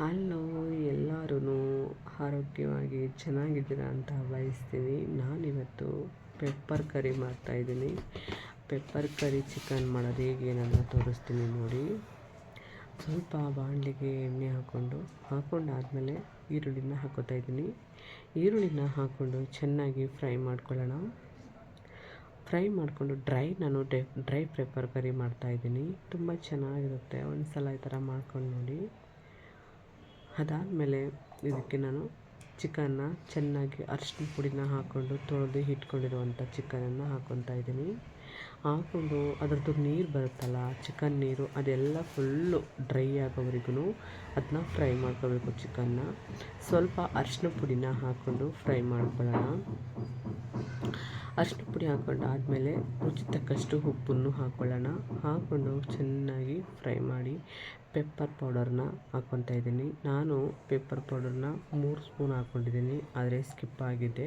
Hello ಎಲ್ಲರೂ ಆರೋಗ್ಯವಾಗಿ ಚೆನ್ನಾಗಿದ್ದೀರಾ ಅಂತ ಬಯಸ್ತೀನಿ ನಾನಿವತ್ತು ಪೆಪ್ಪರ್ ಕರಿ ಮಾಡ್ತಾಯಿದ್ದೀನಿ ಪೆಪ್ಪರ್ ಕರಿ ಚಿಕನ್ ಮಾಡೋದು ಹೇಗೆ ನಾನು ತೋರಿಸ್ತೀನಿ ನೋಡಿ. ಸ್ವಲ್ಪ ಬಾಣಲಿಗೆ ಎಣ್ಣೆ ಹಾಕ್ಕೊಂಡು ಹಾಕ್ಕೊಂಡಾದಮೇಲೆ ಈರುಳ್ಳಿನ ಹಾಕೋತಾ ಇದ್ದೀನಿ. ಈರುಳ್ಳಿನ ಹಾಕ್ಕೊಂಡು ಚೆನ್ನಾಗಿ ಫ್ರೈ ಮಾಡ್ಕೊಳ್ಳೋಣ. ಫ್ರೈ ಮಾಡಿಕೊಂಡು ಡ್ರೈ ನಾನು ಡ್ರೈ ಪೆಪ್ಪರ್ ಕರಿ ಮಾಡ್ತಾಯಿದ್ದೀನಿ ತುಂಬ ಚೆನ್ನಾಗಿರುತ್ತೆ. ಒಂದು ಸಲ ಈ ಥರ ಮಾಡ್ಕೊಂಡು ನೋಡಿ. ಅದಾದಮೇಲೆ ಇದಕ್ಕೆ ನಾನು ಚಿಕನ್ನ ಚೆನ್ನಾಗಿ ಅರಿಶಿನ ಪುಡಿನ ಹಾಕ್ಕೊಂಡು ತೊಳೆದು ಇಟ್ಕೊಂಡಿರುವಂಥ ಚಿಕನನ್ನು ಹಾಕ್ಕೊತಾ ಇದ್ದೀನಿ. ಹಾಕ್ಕೊಂಡು ಅದರದ್ದು ನೀರು ಬರುತ್ತಲ್ಲ, ಚಿಕನ್ ನೀರು ಅದೆಲ್ಲ ಫುಲ್ಲು ಡ್ರೈ ಆಗೋವರೆಗೂ ಅದನ್ನ ಫ್ರೈ ಮಾಡ್ಕೋಬೇಕು ಚಿಕನ್ನ ಸ್ವಲ್ಪ ಅರ್ಶಿನ ಪುಡಿನ ಹಾಕ್ಕೊಂಡು ಫ್ರೈ ಮಾಡ್ಕೊಳ್ಳೋಣ. ಅರ್ಶಿನ ಪುಡಿ ಹಾಕ್ಕೊಂಡು ಆದಮೇಲೆ ರುಚಿ ತಕ್ಕಷ್ಟು ಉಪ್ಪನ್ನು ಹಾಕ್ಕೊಳ್ಳೋಣ. ಹಾಕ್ಕೊಂಡು ಚೆನ್ನಾಗಿ ಫ್ರೈ ಮಾಡಿ ಪೆಪ್ಪರ್ ಪೌಡರ್ನ ಹಾಕ್ಕೊತಾ ಇದ್ದೀನಿ. ನಾನು ಪೆಪ್ಪರ್ ಪೌಡರ್ನ ಮೂರು ಸ್ಪೂನ್ ಹಾಕ್ಕೊಂಡಿದ್ದೀನಿ, ಆದರೆ ಸ್ಕಿಪ್ ಆಗಿದೆ.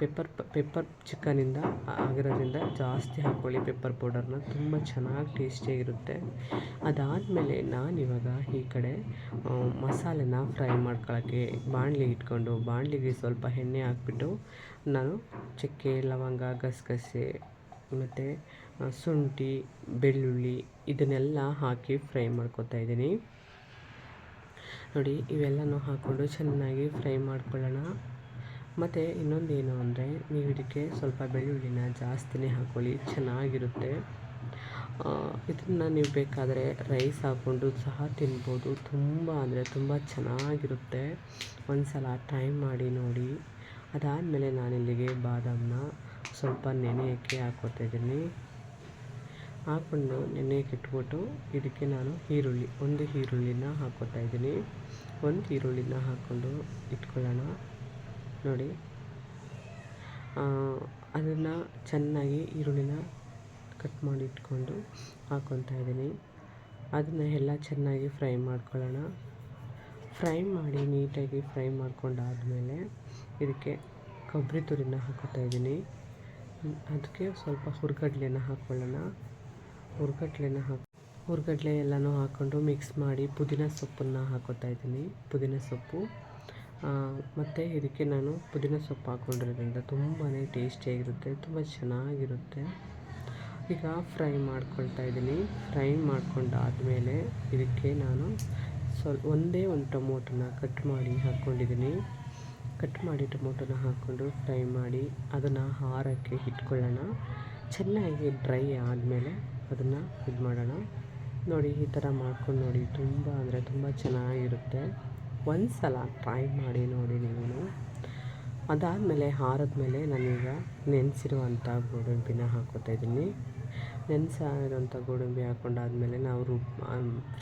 ಪೆಪ್ಪರ್ ಪೆಪ್ಪರ್ ಚಿಕನಿಂದ ಆಗಿರೋದ್ರಿಂದ ಜಾಸ್ತಿ ಹಾಕ್ಕೊಳ್ಳಿ ಪೆಪ್ಪರ್ ಪೌಡರ್ನ. ತುಂಬ ಚೆನ್ನಾಗಿ ಟೇಸ್ಟಿಯಾಗಿರುತ್ತೆ ಅದಾದಮೇಲೆ ನಾನಿವಾಗ ಈ ಕಡೆ ಮಸಾಲೆನ ಫ್ರೈ ಮಾಡ್ಕೊಳ್ಳೋಕ್ಕೆ ಬಾಣಲಿ ಇಟ್ಕೊಂಡು, ಬಾಣಲಿಗೆ ಸ್ವಲ್ಪ ಎಣ್ಣೆ ಹಾಕ್ಬಿಟ್ಟು ನಾನು ಚಕ್ಕೆ, ಲವಂಗ, ಗಸಗಸೆ, ಮತ್ತು ಶುಂಠಿ, ಬೆಳ್ಳುಳ್ಳಿ ಇದನ್ನೆಲ್ಲ ಹಾಕಿ ಫ್ರೈ ಮಾಡ್ಕೊತಾ ಇದ್ದೀನಿ. ನೋಡಿ, ಇವೆಲ್ಲನೂ ಹಾಕ್ಕೊಂಡು ಚೆನ್ನಾಗಿ ಫ್ರೈ ಮಾಡ್ಕೊಳ್ಳೋಣ. ಮತ್ತು ಇನ್ನೊಂದೇನು ಅಂದರೆ, ನೀವು ಇದಕ್ಕೆ ಸ್ವಲ್ಪ ಬೆಳ್ಳುಳ್ಳಿನ ಜಾಸ್ತಿನೇ ಹಾಕ್ಕೊಳ್ಳಿ, ಚೆನ್ನಾಗಿರುತ್ತೆ. ಇದನ್ನು ನೀವು ಬೇಕಾದರೆ ರೈಸ್ ಹಾಕ್ಕೊಂಡು ಸಹ ತಿನ್ಬೋದು. ತುಂಬ ಅಂದರೆ ತುಂಬ ಚೆನ್ನಾಗಿರುತ್ತೆ. ಒಂದು ಸಲ ಟ್ರೈ ಮಾಡಿ ನೋಡಿ. ಅದಾದಮೇಲೆ ನಾನಿಲ್ಲಿಗೆ ಬಾದಾಮನ್ನ ಸ್ವಲ್ಪ ನೆನೆಯೋಕ್ಕೆ ಇದ್ದೀನಿ. ಹಾಕ್ಕೊಂಡು ನೆನೆಯೋಕೆ ಇಟ್ಬಿಟ್ಟು ಇದಕ್ಕೆ ನಾನು ಈರುಳ್ಳಿ, ಒಂದು ಈರುಳ್ಳಿನ ಹಾಕ್ಕೋತಾ ಇದ್ದೀನಿ. ಒಂದು ಈರುಳ್ಳಿನ ಹಾಕ್ಕೊಂಡು ಇಟ್ಕೊಳ್ಳೋಣ. ನೋಡಿ. ಅದನ್ನು ಚೆನ್ನಾಗಿ ಈರುಳ್ಳಿನ ಕಟ್ ಮಾಡಿ ಇಟ್ಕೊಂಡು ಹಾಕ್ಕೊತಾ ಇದ್ದೀನಿ. ಅದನ್ನ ಎಲ್ಲ ಚೆನ್ನಾಗಿ ಫ್ರೈ ಮಾಡ್ಕೊಳ್ಳೋಣ. ಫ್ರೈ ಮಾಡಿ ನೀಟಾಗಿ ಫ್ರೈ ಮಾಡ್ಕೊಂಡಾದಮೇಲೆ ಇದಕ್ಕೆ ಕೊಬ್ಬರಿ ತುರಿನ ಹಾಕೋತಾ ಇದ್ದೀನಿ. ಅದಕ್ಕೆ ಸ್ವಲ್ಪ ಹುರ್ಗಡ್ಲೆನ ಹಾಕ್ಕೊಳ್ಳೋಣ. ಹುರ್ಗಡ್ಲೆನ ಹಾಕಿ, ಹುರ್ಗಡ್ಲೆ ಎಲ್ಲನೂ ಹಾಕ್ಕೊಂಡು ಮಿಕ್ಸ್ ಮಾಡಿ ಪುದೀನ ಸೊಪ್ಪನ್ನು ಹಾಕೋತಾ ಇದ್ದೀನಿ. ಪುದೀನ ಸೊಪ್ಪು. ಮತ್ತು ಇದಕ್ಕೆ ನಾನು ಪುದೀನ ಸೊಪ್ಪು ಹಾಕ್ಕೊಂಡಿರೋದ್ರಿಂದ ತುಂಬಾ ಟೇಸ್ಟಿಯಾಗಿರುತ್ತೆ ತುಂಬ ಚೆನ್ನಾಗಿರುತ್ತೆ. ಈಗ ಫ್ರೈ ಮಾಡ್ಕೊಳ್ತಾ ಇದ್ದೀನಿ. ಫ್ರೈ ಮಾಡ್ಕೊಂಡಾದಮೇಲೆ ಇದಕ್ಕೆ ನಾನು ಸ್ವಲ್ಪ ಒಂದೇ ಒಂದು ಟೊಮೊಟೊನ ಕಟ್ ಮಾಡಿ ಹಾಕ್ಕೊಂಡಿದ್ದೀನಿ ಕಟ್ ಮಾಡಿ ಟೊಮೊಟೊನ ಹಾಕ್ಕೊಂಡು ಫ್ರೈ ಮಾಡಿ ಅದನ್ನು ಹಾರಕ್ಕೆ ಇಟ್ಕೊಳ್ಳೋಣ. ಚೆನ್ನಾಗಿ ಡ್ರೈ ಆದಮೇಲೆ ಅದನ್ನು ಇದು ಮಾಡೋಣ. ನೋಡಿ, ಈ ಥರ ಮಾಡ್ಕೊಂಡು ನೋಡಿ, ತುಂಬ ಅಂದರೆ ತುಂಬ ಚೆನ್ನಾಗಿರುತ್ತೆ. ಒಂದು ಸಲ ಟ್ರೈ ಮಾಡಿ ನೋಡಿ ನೀವು ಅದಾದಮೇಲೆ ಹಾರದ್ಮೇಲೆ ನಾನೀಗ ನೆನೆಸಿರುವಂಥ ಗೋಡಂಬಿನ ಹಾಕೋತಾ ಇದ್ದೀನಿ. ನೆನೆಸಿರುವಂಥ ಗೋಡಂಬಿ ಹಾಕ್ಕೊಂಡಾದ್ಮೇಲೆ ನಾವು ರುಬ್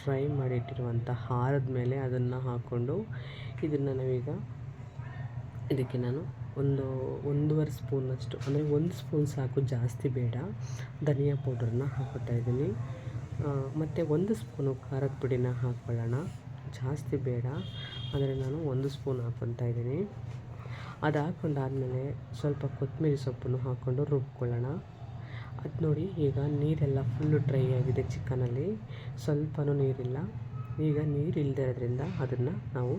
ಫ್ರೈ ಮಾಡಿಟ್ಟಿರುವಂಥ ಹಾರದ ಮೇಲೆ ಅದನ್ನು ಹಾಕ್ಕೊಂಡು ಇದನ್ನು ನಾವೀಗ ಇದಕ್ಕೆ ನಾನು ಒಂದು ಒಂದೂವರೆ ಸ್ಪೂನಷ್ಟು ಅಂದರೆ ಒಂದು ಸ್ಪೂನ್ ಸಾಕು ಜಾಸ್ತಿ ಬೇಡ. ಧನಿಯಾ ಪೌಡ್ರನ್ನ ಹಾಕೋತಾ ಇದ್ದೀನಿ. ಮತ್ತು ಒಂದು ಸ್ಪೂನು ಖಾರದ ಪುಡಿನ ಹಾಕ್ಕೊಳ್ಳೋಣ. ಜಾಸ್ತಿ ಬೇಡ, ಅಂದರೆ ನಾನು ಒಂದು ಸ್ಪೂನ್ ಹಾಕ್ಕೊತಾ ಇದ್ದೀನಿ. ಅದು ಹಾಕ್ಕೊಂಡಾದಮೇಲೆ ಸ್ವಲ್ಪ ಕೊತ್ತಂಬರಿ ಸೊಪ್ಪನ್ನು ಹಾಕ್ಕೊಂಡು ರುಬ್ಕೊಳ್ಳೋಣ. ಅದು ನೋಡಿ, ಈಗ ನೀರೆಲ್ಲ ಫುಲ್ಲು ಡ್ರೈ ಆಗಿದೆ ಚಿಕನಲ್ಲಿ. ಸ್ವಲ್ಪನೂ ನೀರಿಲ್ಲ. ಈಗ ನೀರು ಇಲ್ಲದೆ ಇರೋದ್ರಿಂದ ಅದನ್ನು ನಾವು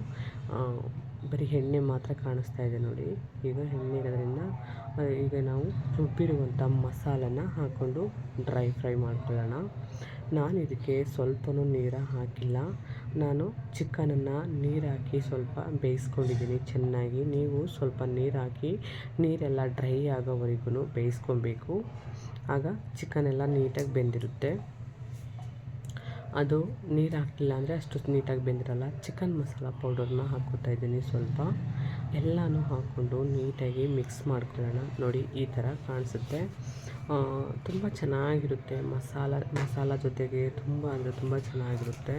ಬರೀ ಎಣ್ಣೆ ಮಾತ್ರ ಕಾಣಿಸ್ತಾ ಇದೆ ನೋಡಿ. ಈಗ ಎಣ್ಣೆ ಇರೋದ್ರಿಂದ ಈಗ ನಾವು ರುಬ್ಬಿರುವಂಥ ಮಸಾಲನ ಹಾಕ್ಕೊಂಡು ಡ್ರೈ ಫ್ರೈ ಮಾಡ್ಕೊಳ್ಳೋಣ. ನಾನು ಇದಕ್ಕೆ ಸ್ವಲ್ಪನೂ ನೀರು ಹಾಕಿಲ್ಲ. ನಾನು ಚಿಕನನ್ನು ನೀರು ಹಾಕಿ ಸ್ವಲ್ಪ ಬೇಯಿಸ್ಕೊಂಡಿದ್ದೀನಿ ಚೆನ್ನಾಗಿ. ನೀವು ಸ್ವಲ್ಪ ನೀರು ಹಾಕಿ ನೀರೆಲ್ಲ ಡ್ರೈ ಆಗೋವರೆಗೂ ಬೇಯಿಸ್ಕೊಬೇಕು. ಆಗ ಚಿಕನ್ ಎಲ್ಲ ನೀಟಾಗಿ ಬೆಂದಿರುತ್ತೆ. ಅದು ನೀರು ಹಾಕಲಿಲ್ಲ ಅಂದರೆ ಅಷ್ಟು ನೀಟಾಗಿ ಬೆಂದಿರಲ್ಲ. ಚಿಕನ್ ಮಸಾಲ ಪೌಡರ್ನ ಹಾಕ್ಕೊಳ್ತಾ ಇದ್ದೀನಿ ಸ್ವಲ್ಪ. ಎಲ್ಲನೂ ಹಾಕ್ಕೊಂಡು ನೀಟಾಗಿ ಮಿಕ್ಸ್ ಮಾಡ್ಕೊಳ್ಳೋಣ. ನೋಡಿ, ಈ ಥರ ಕಾಣಿಸುತ್ತೆ. ತುಂಬ ಚೆನ್ನಾಗಿರುತ್ತೆ ಮಸಾಲ ಮಸಾಲ ಜೊತೆಗೆ ತುಂಬ ಅಂದರೆ ತುಂಬ ಚೆನ್ನಾಗಿರುತ್ತೆ.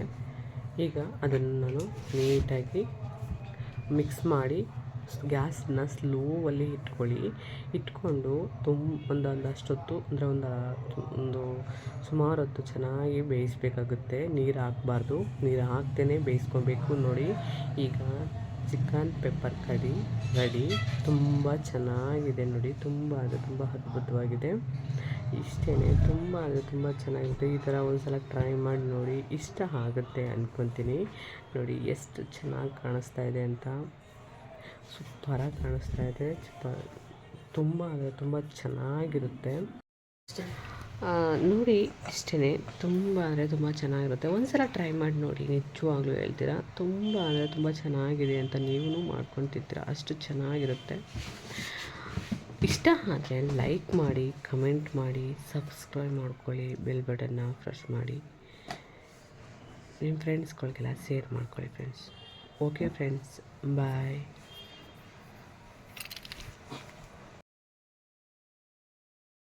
ಈಗ ಅದನ್ನು ನಾನು ನೀಟಾಗಿ ಮಿಕ್ಸ್ ಮಾಡಿ ಗ್ಯಾಸನ್ನ ಸ್ಲೋವಲ್ಲಿ ಇಟ್ಕೊಳ್ಳಿ. ಇಟ್ಕೊಂಡು ತುಂಬ ಒಂದೊಂದು ಅಷ್ಟೊತ್ತು, ಅಂದರೆ ಒಂದು ಒಂದು ಸುಮಾರು ಹೊತ್ತು ಚೆನ್ನಾಗಿ ಬೇಯಿಸ್ಬೇಕಾಗುತ್ತೆ. ನೀರು ಹಾಕ್ಬಾರ್ದು. ನೀರು ಹಾಕ್ದೇ ಬೇಯಿಸ್ಕೊಬೇಕು ನೋಡಿ. ಈಗ ಚಿಕನ್ ಪೆಪ್ಪರ್ ಕರಿ ರೆಡಿ ತುಂಬ ಚೆನ್ನಾಗಿದೆ ನೋಡಿ. ತುಂಬ, ಅದು ತುಂಬ ಅದ್ಭುತವಾಗಿದೆ. ಇಷ್ಟೇ ತುಂಬ ಅಂದರೆ ತುಂಬ ಚೆನ್ನಾಗಿರುತ್ತೆ. ಈ ಥರ ಒಂದು ಸಲ ಟ್ರೈ ಮಾಡಿ ನೋಡಿ. ಇಷ್ಟ ಆಗುತ್ತೆ ಅಂದ್ಕೊತೀನಿ ನೋಡಿ, ಎಷ್ಟು ಚೆನ್ನಾಗಿ ಕಾಣಿಸ್ತಾ ಇದೆ ಅಂತ. ಸೂಪರಾಗಿ ಕಾಣಿಸ್ತಾ ಇದೆ. ತುಂಬ ಅಂದರೆ ತುಂಬ ಚೆನ್ನಾಗಿರುತ್ತೆ. ನೋಡಿ ಇಷ್ಟೇ ತುಂಬ ಅಂದರೆ ತುಂಬ ಚೆನ್ನಾಗಿರುತ್ತೆ. ಒಂದು ಸಲ ಟ್ರೈ ಮಾಡಿ ನೋಡಿ, ನಿಜವಾಗ್ಲೂ ಹೇಳ್ತೀರಾ? ತುಂಬ ಅಂದರೆ ತುಂಬ ಚೆನ್ನಾಗಿದೆ ಅಂತ ನೀವು ಮಾಡ್ಕೊತಿದ್ದೀರ? ಅಷ್ಟು ಚೆನ್ನಾಗಿರುತ್ತೆ. ಇಷ್ಟ ಆದರೆ ಲೈಕ್ ಮಾಡಿ ಕಮೆಂಟ್ ಮಾಡಿ ಸಬ್ಸ್ಕ್ರೈಬ್ ಮಾಡ್ಕೊಳ್ಳಿ ಬೆಲ್ ಬಟನ್ನ ಪ್ರೆಸ್ ಮಾಡಿ. ನಿಮ್ಮ ಫ್ರೆಂಡ್ಸ್ಗಳಿಗೆಲ್ಲ ಶೇರ್ ಮಾಡ್ಕೊಳ್ಳಿ ಫ್ರೆಂಡ್ಸ್ ಓಕೆ ಫ್ರೆಂಡ್ಸ್ ಬಾಯ್